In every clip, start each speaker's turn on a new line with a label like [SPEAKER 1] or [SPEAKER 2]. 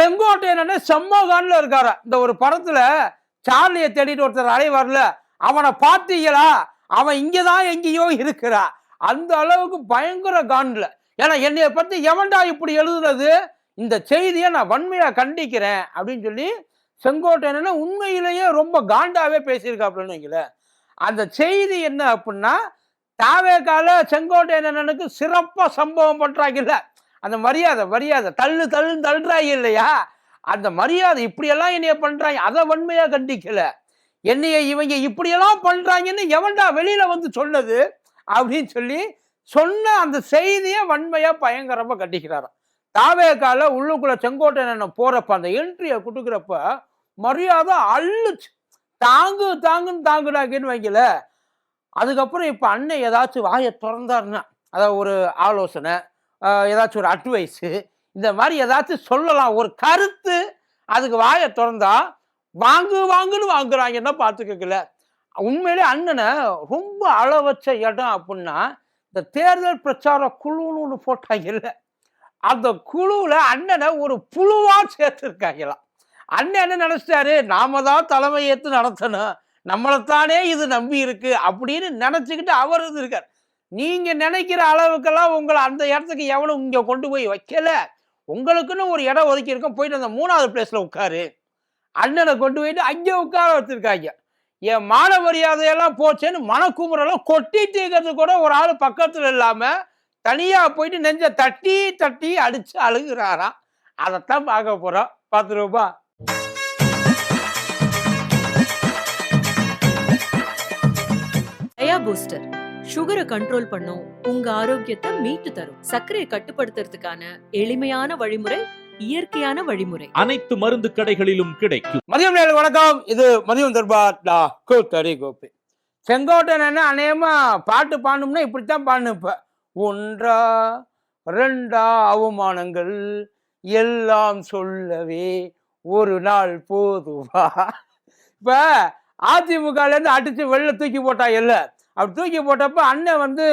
[SPEAKER 1] செங்கோட்டையன் செம்மகான்ல இருக்காரு. இந்த ஒரு படத்துல சார்லியை தேடிட்டு ஒருத்தர் அலைவார்ல அவனை பார்த்தீங்களா? அவன் இங்கதான் எங்கேயோ இருக்கிறா. அந்த அளவுக்கு பயங்கர கான்ல ஏன்னா என்னைய பத்தி எவன்டா இப்படி எழுதுனது இந்த செய்தியை நான் வன்மையா கண்டிக்கிறேன் அப்படின்னு சொல்லி செங்கோட்டையன் உண்மையிலேயே ரொம்ப காண்டாவே பேசியிருக்காப்புலன்னு வைங்களேன். அந்த செய்தி என்ன அப்படின்னா தாவேக்கால செங்கோட்டையனுக்கு சிறப்பாக சம்பவம் பண்றாங்கல்ல. அந்த மரியாதை மரியாதை. தள்ளு தள்ளுன்னு தள்ளுறாங்க இல்லையா? அந்த மரியாதை இப்படியெல்லாம் என்னைய பண்றாங்க அதை வன்மையா கண்டிக்கல. என்னைய இவங்க இப்படியெல்லாம் பண்றாங்கன்னு எவன்டா வெளியில வந்து சொன்னது? அப்படின்னு சொல்லி சொன்ன அந்த செய்தியை வன்மையா பயங்கரமா கண்டிக்கிறாராம். தாவேக்கால உள்ளுக்குள்ள செங்கோட்டையன் போறப்ப அந்த என்ட்ரியை கொடுக்குறப்ப மரியாதை அள்ளுச்சு. தாங்கு தாங்குன்னு தாங்குடாங்கன்னு வைக்கல அதுக்கப்புறம் இப்போ அண்ணன் ஏதாச்சும் வாயை திறந்தாருன்னா அதாவது ஒரு ஆலோசனை ஏதாச்சும் ஒரு அட்வைஸு இந்த மாதிரி ஏதாச்சும் சொல்லலாம். ஒரு கருத்து அதுக்கு வாயை திறந்தா வாங்கு வாங்குன்னு வாங்குறாங்கன்னா பார்த்துக்கல உண்மையிலே அண்ணனை ரொம்ப அளவச்ச இடம் அப்படின்னா இந்த தேர்தல் பிரச்சார குழுன்னு ஒன்று போட்டாங்கல்ல அந்த குழுவில் அண்ணனை ஒரு புழுவாக சேர்த்துருக்காங்களாம். அண்ணன் என்ன நினச்சிட்டாரு? நாம தான் தலைமை ஏற்று நடத்தணும். நம்மளைத்தானே இது நம்பி இருக்கு அப்படின்னு நினச்சிக்கிட்டு அவர் இருந்திருக்கார் நீங்க நினைக்கிற அளவுக்கெல்லாம் உங்களை அந்த இடத்துக்கு எவனும் இங்க கொண்டு போய் வைக்கல. உங்களுக்குன்னு ஒரு இடம் ஒதுக்கி இருக்கோம். போயிட்டு அந்த மூணாவது பிளேஸ்ல உட்காரு. அண்ணனை கொண்டு போயிட்டு அங்கே உட்கார வச்சிருக்காங்க. என் மான மரியாதையெல்லாம் போச்சேன்னு மனக்குமுறெல்லாம் கொட்டி இருக்கிறது கூட ஒரு ஆள் பக்கத்துல இல்லாம தனியா போயிட்டு நெஞ்ச தட்டி தட்டி அடிச்சு அழுகுறாராம் அதைத்தான் பார்க்க போறோம். பத்து
[SPEAKER 2] ரூபா. பூஸ்டர் சுகரை கண்ட்ரோல் பண்ணும். உங்க ஆரோக்கியத்தை மீட்டு தரும். சர்க்கரையை கட்டுப்படுத்துறதுக்கான எளிமையான வழிமுறை இயற்கையான வழிமுறை.
[SPEAKER 3] அனைத்து மருந்து கடைகளிலும் கிடைக்கும்.
[SPEAKER 1] மதியம் நேரம் வணக்கம். இது மதியம் தர்பார் டா கூத்தரி கோப்பி செங்கோட்டன் என்ன அநேகமா பாட்டு பாடணும்னா இப்படித்தான் பாடணும் இப்ப. ஒன்றா ரெண்டா அவமானங்கள் எல்லாம் சொல்லவே ஒரு நாள் போதுவா? இப்ப அதிமுகல இருந்து அடிச்சு வெளில தூக்கி போட்டா இல்ல அப்படி தூக்கி போட்டப்ப அண்ணன் வந்து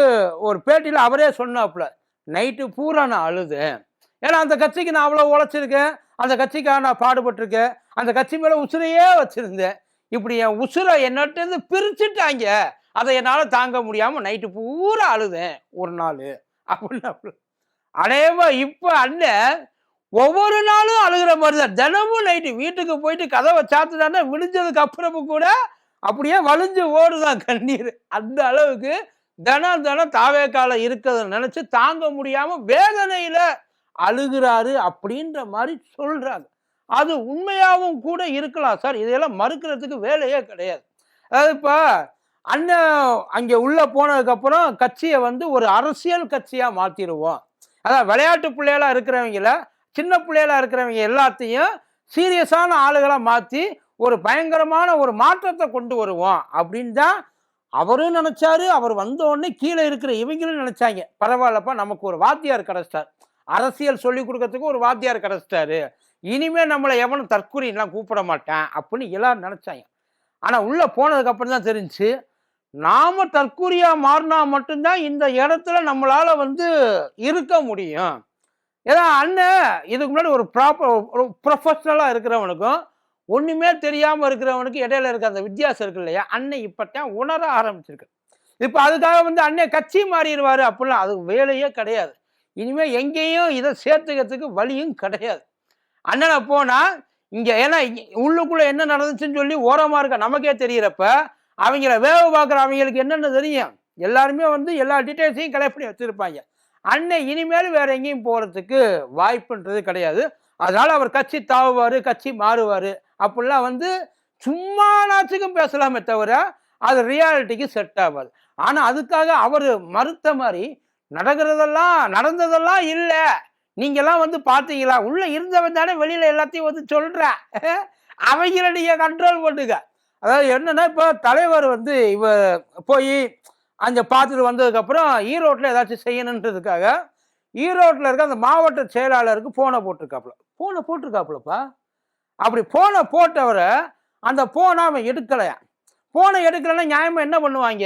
[SPEAKER 1] ஒரு பேட்டியில் அவரே சொன்னாப்புல நைட்டு பூரா நான் அழுதேன். ஏன்னா அந்த கட்சிக்கு நான் அவ்வளோ உழைச்சிருக்கேன். அந்த கட்சிக்காக நான் பாடுபட்டிருக்கேன். அந்த கட்சி மேலே உசுரையே வச்சுருந்தேன். இப்படி என் உசுரை என்னட்டு பிரிச்சுட்டாங்க. அதை என்னால் தாங்க முடியாமல் நைட்டு பூரா அழுதேன் ஒரு நாள். அப்படின்னு அநேகமா இப்போ அண்ணன் ஒவ்வொரு நாளும் அழுகிற மாதிரி தான். தினமும் நைட்டு வீட்டுக்கு போயிட்டு கதவை சாத்துட்டான்னா விடிஞ்சதுக்கு அப்புறமும் கூட அப்படியே வலிஞ்சு ஓடுதான் கண்ணீர். அந்த அளவுக்கு தினம் தினம் தாவேக்கால இருக்கிறத நினைச்சு தாங்க முடியாம வேதனையில அழுகிறாரு அப்படின்ற மாதிரி சொல்றாங்க. அது உண்மையாகவும் கூட இருக்கலாம் சார். இதையெல்லாம் மறுக்கிறதுக்கு வேலையே கிடையாது. அதாவது இப்போ அண்ணன் அங்கே உள்ளே போனதுக்கப்புறம் கட்சியை வந்து ஒரு அரசியல் கட்சியாக மாற்றிடுவோம் அதான் விளையாட்டு பிள்ளைகளாக இருக்கிறவங்கள சின்ன பிள்ளைகளாக இருக்கிறவங்க எல்லாத்தையும் சீரியஸான ஆளுகளாக மாற்றி ஒரு பயங்கரமான ஒரு மாற்றத்தை கொண்டு வருவோம் அப்படின்னு தான் அவரும் நினச்சாரு. அவர் வந்தோடனே கீழே இருக்கிற இவங்களும் நினச்சாங்க. பரவாயில்லப்பா நமக்கு ஒரு வாத்தியார் கிடச்சிட்டார். அரசியல் சொல்லிக் கொடுக்கறதுக்கு ஒரு வாத்தியார் கிடச்சிட்டாரு. இனிமேல் நம்மளை எவனும் தற்கொலைலாம் கூப்பிட மாட்டேன் அப்படின்னு எல்லாரும் நினச்சாங்க. ஆனால் உள்ளே போனதுக்கப்புறம் தான் தெரிஞ்சு நாம் தற்கூரியாக மாறினா மட்டும்தான் இந்த இடத்துல நம்மளால் வந்து இருக்க முடியும். ஏன்னா அண்ணன் இதுக்கு முன்னாடி ஒரு ப்ராப்பர் ஒரு இருக்கிறவனுக்கும் ஒன்றுமே தெரியாமல் இருக்கிறவனுக்கு இடையில இருக்க அந்த வித்தியாசம் இருக்கு இல்லையா? அன்னை இப்போத்தான் உணர ஆரம்பிச்சிருக்கு. இப்போ அதுக்காக வந்து அன்னை கட்சி மாறிடுவார் அப்படிலாம் அது வேலையே கிடையாது. இனிமேல் எங்கேயும் இதை சேர்த்துக்கிறதுக்கு வழியும் கிடையாது. அண்ணனை போனால் இங்கே ஏன்னா உள்ளுக்குள்ளே என்ன நடந்துச்சுன்னு சொல்லி ஓரமாக இருக்க நமக்கே தெரிகிறப்ப அவங்கள வேவு பார்க்குற அவங்களுக்கு என்னென்ன தெரியும். எல்லாருமே வந்து எல்லா டீட்டெயில்ஸையும் கலெக்ட் பண்ணி வச்சிருப்பாங்க. அண்ணன் இனிமேல் வேற எங்கேயும் போகிறதுக்கு வாய்ப்புன்றது கிடையாது. அதனால் அவர் கட்சி தாவுவார் கட்சி மாறுவார். அப்படிலாம் வந்து சும்மா நாச்சுக்கும் பேசலாமே தவிர அது ரியாலிட்டிக்கு செட் ஆகாது. ஆனால் அதுக்காக அவர் மறுத்த மாதிரி நடக்கிறதெல்லாம் நடந்ததெல்லாம் இல்லை. நீங்கள்லாம் வந்து பார்த்தீங்களா? உள்ளே இருந்தவன் தானே வெளியில் எல்லாத்தையும் வந்து சொல்கிறேன் அவங்கள நீங்கள் கண்ட்ரோல் பண்ணுங்க. அதாவது என்னென்னா இப்போ தலைவர் வந்து இவ போய் அங்கே பார்த்துட்டு வந்ததுக்கப்புறம் ஈரோட்டில் ஏதாச்சும் செய்யணுன்றதுக்காக ஈரோட்டில் இருக்க அந்த மாவட்ட செயலாளருக்கு ஃபோனை போட்டிருக்காப்புல. ஃபோனை போட்டிருக்காப்புலப்பா. அப்படி ஃபோனை போட்டவரை அந்த ஃபோனை அவன் எடுக்கலையா? ஃபோனை எடுக்கலைன்னா நியாயமாக என்ன பண்ணுவாங்க?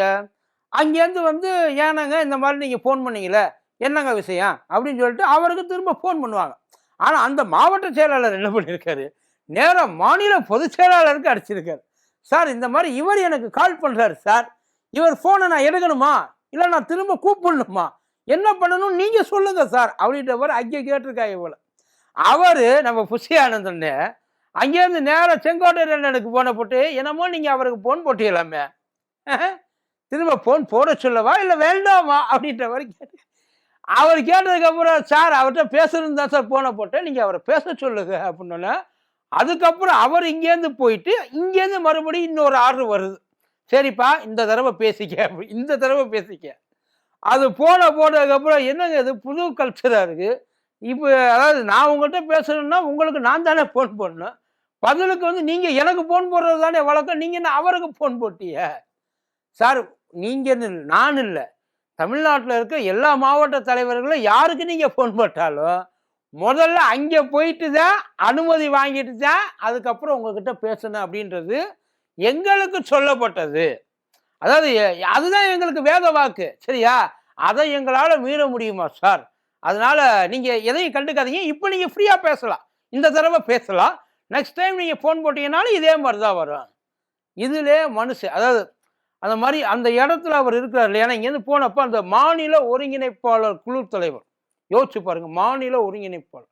[SPEAKER 1] அங்கேருந்து வந்து ஏனாங்க இந்த மாதிரி நீங்கள் ஃபோன் பண்ணீங்களே என்னங்க விஷயம்? அப்படின்னு சொல்லிட்டு அவருக்கு திரும்ப ஃபோன் பண்ணுவாங்க. ஆனால் அந்த மாவட்ட செயலாளர் என்ன பண்ணியிருக்காரு நேராக மாநில பொதுச் செயலாளருக்கு அடிச்சிருக்காரு. சார் இந்த மாதிரி இவர் எனக்கு கால் பண்ணுறாரு சார். இவர் ஃபோனை நான் எடுக்கணுமா? இல்லை நான் திரும்ப கூப்பிடணுமா? என்ன பண்ணணும்? நீங்கள் சொல்லுங்கள் சார். அப்படின்றவர் அங்கே கேட்டிருக்காங்க இவ்வளோ அவர் நம்ம புஷி ஆனந்தன்னு அங்கேருந்து நேராக செங்கோட்டை அண்ணனுக்கு போன போட்டு என்னமோ நீங்கள் அவருக்கு ஃபோன் போட்டீங்களாமே? திரும்ப ஃபோன் போட சொல்லவா இல்லை வேண்டாமா? அப்படின்ற மாதிரி கேட்டு அவர் கேட்டதுக்கப்புறம் சார் அவர்கிட்ட பேசணுன்னு தான் சார் ஃபோனை போட்டேன். நீங்கள் அவரை பேச சொல்லுங்க அப்படின்னோன்னே அதுக்கப்புறம் அவர் இங்கேருந்து போயிட்டு இங்கேருந்து மறுபடியும் இன்னொரு ஆர்டர் வருது. சரிப்பா இந்த தடவை பேசிக்க இந்த தடவை பேசிக்க. அது போன போட்டதுக்கப்புறம் என்னங்க இது? புது கல்ச்சராக இருக்குது இப்போ அதாவது நான் உங்கள்கிட்ட பேசணுன்னா உங்களுக்கு நான் தானே ஃபோன் பண்ணணும் பதிலுக்கு வந்து நீங்கள் எனக்கு ஃபோன் போடுறது தானே வழக்கம். நீங்கள் என்ன அவருக்கு ஃபோன் போட்டிய சார் நீங்க நான் இல்லை. தமிழ்நாட்டில் இருக்க எல்லா மாவட்ட தலைவர்களும் யாருக்கு நீங்கள் ஃபோன் போட்டாலும் முதல்ல அங்கே போயிட்டு தான் அனுமதி வாங்கிட்டு தான் அதுக்கப்புறம் உங்ககிட்ட பேசணும் அப்படின்றது எங்களுக்கு சொல்லப்பட்டது. அதாவது அதுதான் எங்களுக்கு வேத வாக்கு. சரியா? அதை எங்களால் மீற முடியுமா சார்? அதனால நீங்கள் எதையும் கண்டுக்காதீங்க. இப்போ நீங்கள் ஃப்ரீயாக பேசலாம். இந்த தடவை பேசலாம். நெக்ஸ்ட் டைம் நீங்கள் ஃபோன் போட்டீங்கனாலும் இதே மாதிரி தான் வரும். இதிலே மனுஷன் அதாவது அந்த மாதிரி அந்த இடத்துல அவர் இருக்கிறார் இல்லையா? இங்கேருந்து போனப்போ அந்த மாநில ஒருங்கிணைப்பாளர் குழு தலைவர் யோசிச்சு பாருங்க மாநில ஒருங்கிணைப்பாளர்.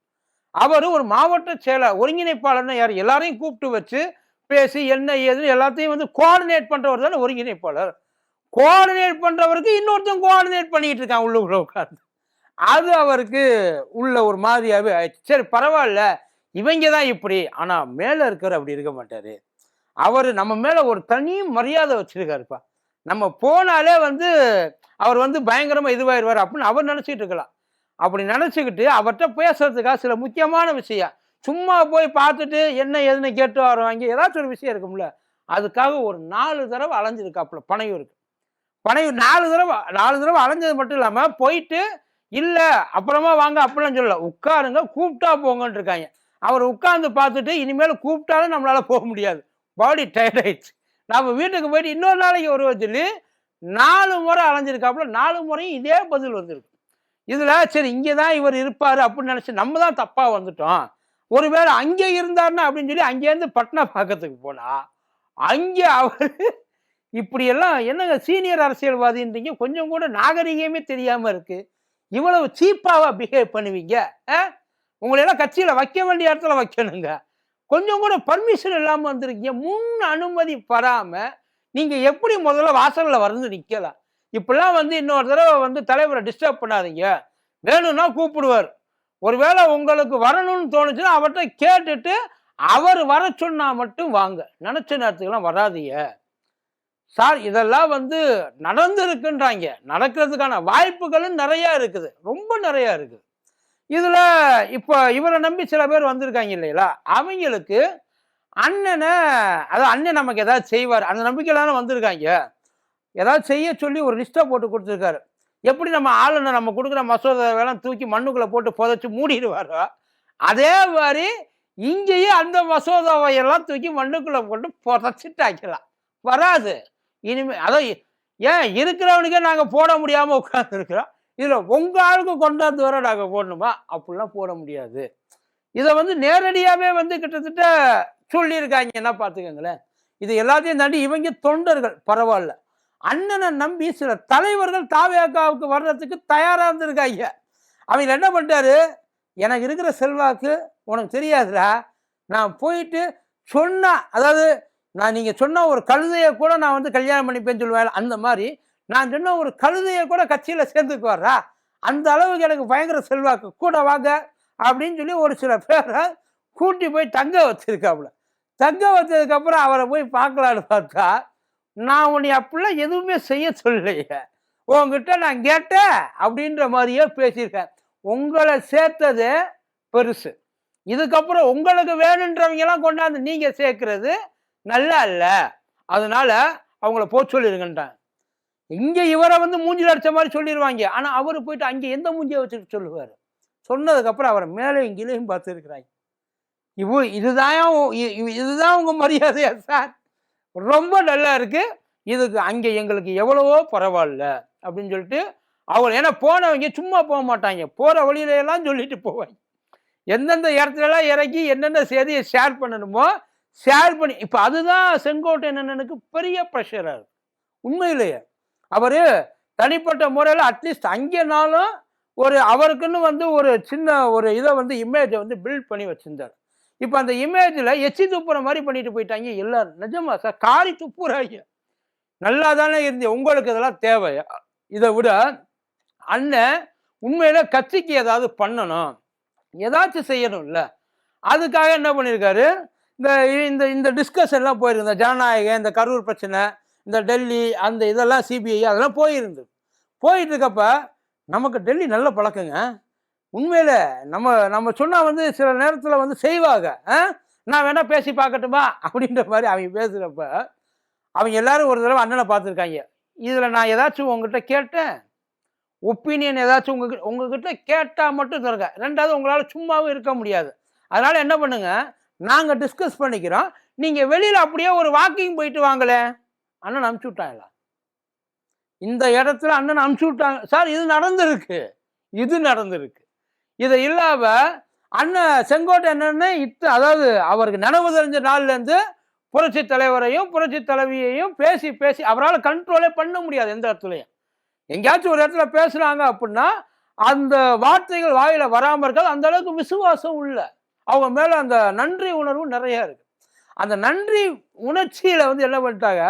[SPEAKER 1] அவர் ஒரு மாவட்ட செயலர் ஒருங்கிணைப்பாளர்னா யார் எல்லாரையும் கூப்பிட்டு வச்சு பேசி என்ன ஏதுன்னு எல்லாத்தையும் வந்து கோஆர்டினேட் பண்ணுறவர் தானே ஒருங்கிணைப்பாளர். கோஆர்டினேட் பண்ணுறவருக்கு இன்னொருத்தன் கோஆர்டினேட் பண்ணிட்டு இருக்கான் உள்ள உள்ள உட்கார்ந்து. அது அவருக்கு உள்ள ஒரு மாதிரியாவே ஆயிடுச்சு. சரி பரவாயில்ல. இவங்க தான் இப்படி. ஆனால் மேலே இருக்கிற அப்படி இருக்க மாட்டார். அவர் நம்ம மேலே ஒரு தனி மரியாதை வச்சுருக்காருப்பா நம்ம போனாலே வந்து அவர் வந்து பயங்கரமாக இதுவாயிருவார் அப்படின்னு அவர் நினச்சிக்கிட்டு இருக்கலாம். அப்படி நினச்சிக்கிட்டு அவர்கிட்ட பேசுறதுக்காக சில முக்கியமான விஷயம். சும்மா போய் பார்த்துட்டு என்ன ஏதுன்னு கேட்டு வருவாங்க ஏதாச்சும் ஒரு விஷயம் இருக்கும்ல அதுக்காக ஒரு நாலு தடவை அலைஞ்சிருக்காப்புல பனையூருக்கு. பனையூர் நாலு தடவை நாலு தடவை அலைஞ்சது மட்டும் இல்லாமல் போயிட்டு இல்லை அப்புறமா வாங்க அப்படிலாம் சொல்லல. உட்காருங்க கூப்பிட்டா போங்கன்னு இருக்காங்க. அவர் உட்காந்து பார்த்துட்டு இனிமேல் கூப்பிட்டாலும் நம்மளால போக முடியாது. பாடி டயர்ட் ஆயிடுச்சு. நம்ம வீட்டுக்கு போயிட்டு இன்னொரு நாளைக்கு வருவோம் சொல்லி நாலு முறை அலைஞ்சிருக்காப்புல நாலு முறையும் இதே பதில் வந்திருக்கு. இதில் சரி இங்கே தான் இவர் இருப்பார் அப்படின்னு நினச்சி நம்ம தான் தப்பாக வந்துட்டோம். ஒருவேளை அங்கே இருந்தாருன்னா அப்படின்னு சொல்லி அங்கேருந்து பட்னா பார்க்கறதுக்கு போனால் அங்கே அவர் இப்படியெல்லாம் என்னங்க சீனியர் அரசியல்வாதின்றீங்க? கொஞ்சம் கூட நாகரிகமே தெரியாமல் இருக்குது இவ்வளவு சீப்பாக பிஹேவ் பண்ணுவீங்க ஆ? உங்களையெல்லாம் கட்சியில் வைக்க வேண்டிய இடத்துல வைக்கணுங்க. கொஞ்சம் கூட பர்மிஷன் இல்லாமல் வந்திருக்கீங்க. முன் அனுமதி பராமல் நீங்கள் எப்படி முதல்ல வாசலில் வந்து நிற்கலாம் இப்பெல்லாம் வந்து இன்னொரு தடவை வந்து தலைவரை டிஸ்டர்ப் பண்ணாதீங்க. வேணும்னா கூப்பிடுவார். ஒருவேளை உங்களுக்கு வரணும்னு தோணுச்சுன்னா அவர்கிட்ட கேட்டுட்டு அவர் வர சொன்னால் மட்டும் வாங்க. நினச்ச நேரத்துக்கெல்லாம் வராதீங்க. சார் இதெல்லாம் வந்து நடந்துருக்குன்றாங்க. நடக்கிறதுக்கான வாய்ப்புகளும் நிறையா இருக்குது. ரொம்ப நிறையா இருக்குது. இதுல இப்போ இவரை நம்பி சில பேர் வந்திருக்காங்க இல்லைங்களா? அவங்களுக்கு அண்ணனை அதாவது அண்ணன் நமக்கு ஏதாவது செய்வார். அந்த நம்பிக்கையிலான வந்திருக்காங்க. ஏதாவது செய்ய சொல்லி ஒரு லிஸ்ட்டை போட்டு கொடுத்துருக்காரு. எப்படி நம்ம ஆளுநர் நம்ம கொடுக்குற மசோதாவெல்லாம் தூக்கி மண்ணுக்குள்ளே போட்டு புதைச்சி மூடிடுவாரோ அதே மாதிரி இங்கேயே அந்த மசோதாவையெல்லாம் தூக்கி மண்ணுக்குள்ளே போட்டு புதைச்சிட்டாக்கலாம் வராது. இனிமே அதான் ஏன் இருக்கிறவனுக்கே நாங்கள் போட முடியாமல் உட்காந்துருக்குறோம் இதில் உங்கள் ஆளுக்கு கொண்டாந்து வர நாங்கள் போடணுமா? அப்படிலாம் போட முடியாது. இதை வந்து நேரடியாகவே வந்து கிட்டத்தட்ட சொல்லியிருக்காங்க. என்ன பார்த்துக்கோங்களேன். இது எல்லாத்தையும் தாண்டி இவங்க தொண்டர்கள் பரவாயில்ல. அண்ணனை நம்பி சில தலைவர்கள் தாவேக்காவுக்கு வர்றதுக்கு தயாராக இருந்திருக்காங்க. அவங்க என்ன பண்ணிட்டாரு? எனக்கு இருக்கிற செல்வாக்கு உனக்கு தெரியாதுடா. நான் போயிட்டு சொன்ன அதாவது நான் நீங்கள் சொன்ன ஒரு கழுதையை கூட நான் வந்து கல்யாணம் பண்ணிப்பேன்னு சொல்லுவேன். அந்த மாதிரி நான் சொன்ன ஒரு கழுதையை கூட கட்சியில் சேர்ந்துக்குவாரா? அந்த அளவுக்கு எனக்கு பயங்கர செல்வாக்கு. கூட வாங்க அப்படின்னு சொல்லி ஒரு சில பேரை கூட்டி போய் தங்க வச்சிருக்காப்புல. தங்க வச்சதுக்கப்புறம் அவரை போய் பார்க்கலான்னு பார்த்தா நான் உன்னை அப்படிலாம் எதுவுமே செய்ய சொல்லலையே. உங்ககிட்ட நான் கேட்டேன் அப்படின்ற மாதிரியே பேசியிருக்கேன். உங்களை சேர்த்தது பெருசு. இதுக்கப்புறம் உங்களுக்கு வேணுன்றவங்கெல்லாம் கொண்டாந்து நீங்கள் சேர்க்கறது நல்லா இல்லை. அதனால் அவங்கள போக சொல்லிருங்கன்றான் இங்கே இவரை வந்து மூஞ்சில் அடித்த மாதிரி சொல்லிடுவாங்க ஆனால் அவர் போயிட்டு அங்கே எந்த மூஞ்சியை வச்சுட்டு சொல்லுவார்? சொன்னதுக்கப்புறம் அவரை மேலேயும் கீழேயும் பார்த்துருக்குறாங்க. இவ இதுதான் இதுதான் உங்கள் மரியாதையா சார்? ரொம்ப நல்லா இருக்குது இதுக்கு அங்கே எங்களுக்கு எவ்வளவோ பரவாயில்ல அப்படின்னு சொல்லிட்டு அவர் ஏன்னா போனவங்க சும்மா போக மாட்டாங்க. போகிற வழியில சொல்லிட்டு போவாங்க. எந்தெந்த இடத்துலலாம் இறங்கி என்னென்ன செய்தியை ஷேர் பண்ணணுமோ ஷேர் பண்ணி இப்போ அதுதான் செங்கோட்டை என்னென்னக்கு பெரிய ப்ரெஷராக இருக்குது உண்மையிலேயே. அவர் தனிப்பட்ட முறையில் அட்லீஸ்ட் அங்கேனாலும் ஒரு அவருக்குன்னு வந்து ஒரு சின்ன ஒரு இதை வந்து இமேஜை வந்து பில்ட் பண்ணி வச்சுருந்தார். இப்போ அந்த இமேஜில் எச்சி துப்புற மாதிரி பண்ணிட்டு போயிட்டாங்க. எல்லாரும் நிஜமா சார் காரி துப்புறாங்க. நல்லா தானே இருந்து உங்களுக்கு இதெல்லாம் தேவை. இதை விட அண்ணன் உண்மையில் கட்சிக்கு ஏதாவது பண்ணணும். ஏதாச்சும் செய்யணும்ல. அதுக்காக என்ன பண்ணியிருக்காரு இந்த இந்த இந்த டிஸ்கஷன்லாம் போயிருந்த ஜனநாயகம் இந்த கரூர் பிரச்சனை இந்த டெல்லி அந்த இதெல்லாம் சிபிஐ அதெல்லாம் போயிருந்து போயிட்டு இருக்கப்ப நமக்கு டெல்லி நல்ல பழக்கங்க. உண்மையில் நம்ம நம்ம சொன்னால் வந்து சில நேரத்தில் வந்து செய்வாங்க. ஆ? நான் வேணால் பேசி பார்க்கட்டுமா? அப்படின்ற மாதிரி அவங்க பேசுகிறப்ப அவங்க எல்லாரும் ஒரு தடவை அண்ணனை பார்த்துருக்காங்க. இதில் நான் ஏதாச்சும் உங்ககிட்ட கேட்டேன் ஒப்பீனியன் ஏதாச்சும் உங்ககிட்ட உங்ககிட்ட கேட்டால் மட்டும் தருங்க ரெண்டாவது உங்களால் சும்மாவும் இருக்க முடியாது. அதனால் என்ன பண்ணுங்கள் நாங்கள் டிஸ்கஸ் பண்ணிக்கிறோம். நீங்கள் வெளியில் அப்படியே ஒரு வாக்கிங் போயிட்டு வாங்களேன். அண்ணன் அனுப்பிச்சு விட்டாங்களா? இந்த இடத்துல அண்ணன் அனுப்பிச்சு விட்டாங்க. சார் இது நடந்திருக்கு. இது நடந்திருக்கு. இது இல்லாம அண்ணன் செங்கோட்டை என்னன்னு இத்த அதாவது அவருக்கு நினைவு தெரிஞ்ச நாள்லேருந்து புரட்சி தலைவரையும் புரட்சி தலைவியையும் பேசி பேசி அவரால் கண்ட்ரோலே பண்ண முடியாது எந்த இடத்துலையும். எங்கேயாச்சும் ஒரு இடத்துல பேசுகிறாங்க அப்படின்னா அந்த வார்த்தைகள் வாயில் வராமல் இருக்காது அந்த அளவுக்கு விசுவாசம் உள்ள அவங்க மேலே அந்த நன்றி உணர்வு நிறையா இருக்குது அந்த நன்றி உணர்ச்சியில் வந்து என்ன பண்ணிட்டாங்க?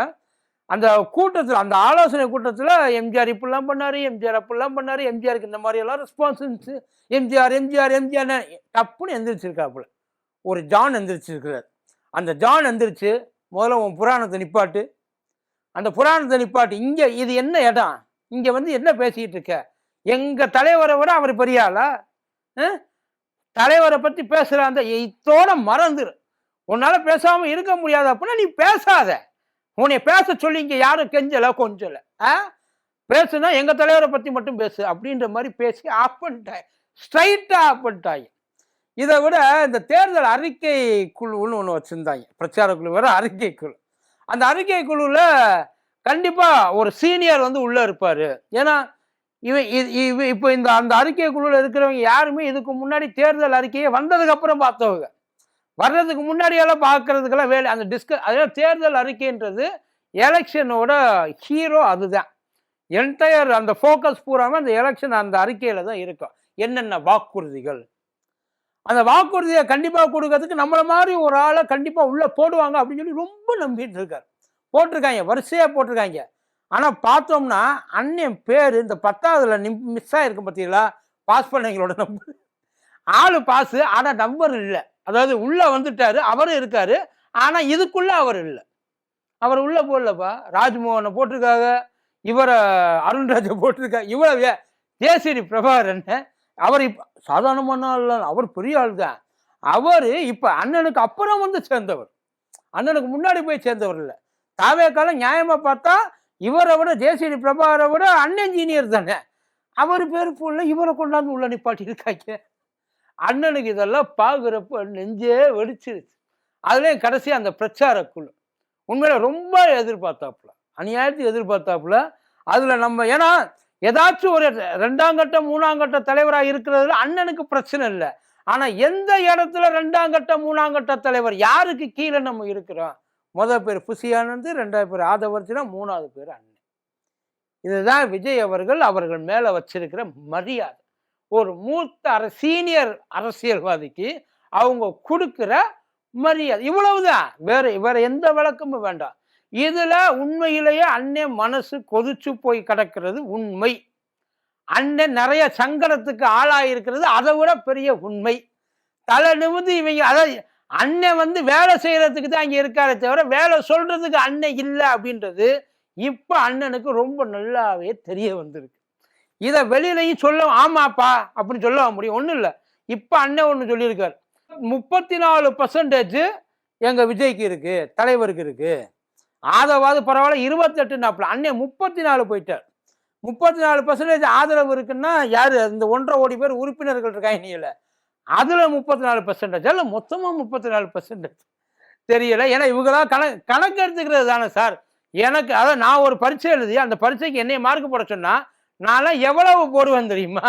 [SPEAKER 1] அந்த கூட்டத்தில் அந்த ஆலோசனை கூட்டத்தில் எம்ஜிஆர் இப்படிலாம் பண்ணார் எம்ஜிஆர் அப்படிலாம் பண்ணார் எம்ஜிஆருக்கு இந்த மாதிரி எல்லாம் ரெஸ்பான்ஸ் இருந்துச்சு. எம்ஜிஆர் எம்ஜிஆர் எம்ஜிஆர் டப்புன்னு எந்திரிச்சிருக்காப்புல. ஒரு ஜான் எந்திரிச்சிருக்கிறார். அந்த ஜான் எந்திரிச்சு முதல்ல உன் புராணத்தை நிப்பாட்டு. அந்த புராணத்தை நிப்பாட்டு. இங்கே இது என்ன இடம்? இங்கே வந்து என்ன பேசிக்கிட்டு இருக்க? எங்கள் தலைவரை விட அவர் பெரிய ஆளா? தலைவரை பற்றி பேசுகிற அந்த இத்தோட மறந்துரு. உன்னால் பேசாமல் இருக்க முடியாது அப்படின்னா நீ பேசாத. உன்னை பேச சொல்லி இங்கே யாரும் கெஞ்சல கொஞ்சல. ஆ? பேசுனா எங்கள் தலைவரை பற்றி மட்டும் பேசு அப்படின்ற மாதிரி பேசி ஆஃப் பண்ணிட்டாய். ஸ்ட்ரைட்டாக ஆஃப் பண்ணிட்டாங்க இதை விட இந்த தேர்தல் அறிக்கை குழுன்னு ஒன்று வச்சுருந்தாங்க. பிரச்சார குழு வர அறிக்கை குழு. அந்த அறிக்கை குழுவில் கண்டிப்பாக ஒரு சீனியர் வந்து உள்ளே இருப்பார். ஏன்னா இவன் இது இவ இப்போ இந்த அந்த அறிக்கை குழுவில் இருக்கிறவங்க யாருமே இதுக்கு முன்னாடி தேர்தல் அறிக்கையை வந்ததுக்கப்புறம் பார்த்தவங்க. வர்றதுக்கு முன்னாடியெல்லாம் பார்க்கறதுக்கெல்லாம் வேலை அந்த டிஸ்க அதாவது தேர்தல் அறிக்கைன்றது எலெக்ஷனோட ஹீரோ அதுதான். என்டையர் அந்த ஃபோக்கஸ் பூராமல் அந்த எலெக்ஷன் அந்த அறிக்கையில் தான் இருக்கும். என்னென்ன வாக்குறுதிகள்? அந்த வாக்குறுதியை கண்டிப்பாக கொடுக்கறதுக்கு நம்மளை மாதிரி ஒரு ஆளை கண்டிப்பாக உள்ளே போடுவாங்க அப்படின்னு சொல்லி ரொம்ப நம்பிட்டு இருக்கார். போட்டிருக்காங்க வரிசையாக போட்டிருக்காங்க. ஆனால் பார்த்தோம்னா அண்ணன் பேர் இந்த பத்தாவதுல நிம் மிஸ் ஆகிருக்கும் பார்த்தீங்களா பாஸ் பண்ணவங்களோட நம்பர் ஆள் பாஸு ஆனால் நம்பர் இல்லை. அதாவது உள்ளே வந்துட்டாரு அவரும் இருக்காரு ஆனால் இதுக்குள்ளே அவர் இல்லை. அவர் உள்ளே போடலப்பா. ராஜ்மோகனை போட்டிருக்காங்க இவரை அருண்ராஜை போட்டிருக்காங்க இவ்வளவு ஜேசிடி பிரபாகரன் அவர் இப்போ சாதாரணமான இல்லை அவர் பெரிய ஆள் தான். அவர் இப்போ அண்ணனுக்கு அப்புறம் வந்து சேர்ந்தவர். அண்ணனுக்கு முன்னாடி போய் சேர்ந்தவர் இல்லை. தாவே காலம் நியாயமாக பார்த்தா இவரை விட ஜேசிடி பிரபாகரை விட அண்ணன் ஜீனியர் தானே. அவர் பேர் போல இவரை கொண்டாந்து உள்ள நிப்பாட்டி இருக்காங்க அண்ணனுக்கு இதெல்லாம் பார்க்குறப்ப நெஞ்சே வெடிச்சிருச்சு. அதுலேயும் கடைசி அந்த பிரச்சார குழு. உண்மையில ரொம்ப எதிர்பார்த்தாப்புல. அநியாயத்தை எதிர்பார்த்தாப்புல. அதில் நம்ம ஏன்னா ஏதாச்சும் ஒரு ரெண்டாம் கட்ட மூணாம் கட்ட தலைவராக இருக்கிறதுல அண்ணனுக்கு பிரச்சனை இல்லை. ஆனால் எந்த இடத்துல ரெண்டாம் கட்ட மூணாம் கட்ட தலைவர் யாருக்கு கீழே நம்ம இருக்கிறோம்? முதல் பேர் புசியானந்து ரெண்டாவது பேர் ஆதவர்ஜனா மூணாவது பேர் அண்ணன். இதுதான் விஜய் அவர்கள் அவர்கள் மேலே வச்சிருக்கிற மரியாதை. ஒரு மூத்த அர சீனியர் அரசியல்வாதிக்கு அவங்க கொடுக்குற மரியாதை. இவ்வளவுதான். வேற வேற எந்த விளக்கமும் வேண்டாம். இதில் உண்மையிலேயே அண்ணன் மனசு கொதிச்சு போய் கிடக்கிறது உண்மை. அண்ணன் நிறைய சங்கடத்துக்கு ஆளாயிருக்கிறது அதை விட பெரிய உண்மை. தலை நிமிந்து இவங்க அதாவது அண்ணன் வந்து வேலை செய்கிறதுக்கு தான் இங்கே இருக்காரே தவிர வேலை சொல்கிறதுக்கு அண்ணன் இல்லை அப்படின்றது இப்போ அண்ணனுக்கு ரொம்ப நல்லாவே தெரிய வந்திருக்கு. இதை வெளியிலையும் சொல்ல ஆமாப்பா அப்படின்னு சொல்ல முடியும். ஒன்றும் இல்லை. இப்போ அண்ணன் ஒன்று சொல்லியிருக்காரு. முப்பத்தி நாலு பர்சன்டேஜ் எங்கள் விஜய்க்கு இருக்குது தலைவருக்கு இருக்குது ஆதரவாது பரவாயில்ல இருபத்தெட்டு நாப்பில். அண்ணன் முப்பத்தி நாலு போயிட்டார். முப்பத்தி நாலு பர்சன்டேஜ் ஆதரவு இருக்குன்னா யார்? இந்த ஒன்றரை கோடி பேர் உறுப்பினர்கள் இருக்காங்க நீல அதில் முப்பத்தி நாலு பர்சன்டேஜ் அல்ல மொத்தமாக முப்பத்தி நாலு பர்சன்டேஜ் தெரியல. ஏன்னா இவங்களாம் கணக்கு கணக்கு எடுத்துக்கிறது தானே சார். எனக்கு அதான் நான் ஒரு பரீட்சை எழுதி அந்த பரீட்சைக்கு என்னைய மார்க் போட சொன்னால் நான்லாம் எவ்வளவு போடுவேன் தெரியுமா?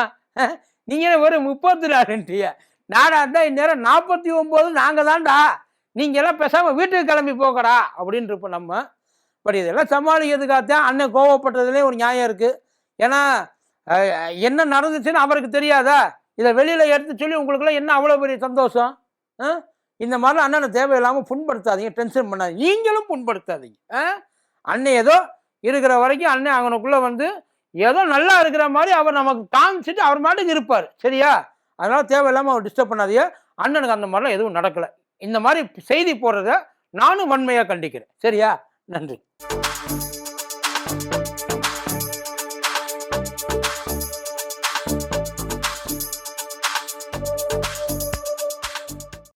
[SPEAKER 1] நீங்கள் ஒரு முப்பத்தி நாலுன்றிய நாடா இருந்தால் இந்நேரம் நாற்பத்தி ஒம்பது நாங்கள் தான்டா நீங்கள்லாம் பேசாமல் வீட்டுக்கு கிளம்பி போகடா அப்படின்னு இருப்போம் நம்ம. பட் இதெல்லாம் சமாளிக்கிறதுக்காகத்தான் அண்ணன் கோவப்பட்டதுலேயே ஒரு நியாயம் இருக்குது ஏன்னா என்ன நடந்துச்சுன்னு அவருக்கு தெரியாதா? இதை வெளியில் எடுத்து சொல்லி உங்களுக்குலாம் என்ன அவ்வளோ பெரிய சந்தோஷம்? ஆ? இந்த மாதிரிலாம் அண்ணனை தேவையில்லாமல் புண்படுத்தாதீங்க டென்ஷன் பண்ணாதீங்க. நீங்களும் புண்படுத்தாதீங்க. ஆ? அண்ணன் ஏதோ இருக்கிற வரைக்கும் அண்ணன் அவனுக்குள்ளே வந்து ஏதோ நல்லா இருக்கிற மாதிரி அவர் நமக்கு காமிச்சிட்டு அவர் மாட்டுக்கு இருப்பார். சரியா? அதனால தேவையில்லாமல் அவர் டிஸ்டர்ப் பண்ணாதையே அண்ணனுக்கு அந்த மாதிரிலாம் எதுவும் நடக்கலை. இந்த மாதிரி செய்தி போடுறத நானும் வன்மையாக கண்டிக்கிறேன். சரியா? நன்றி.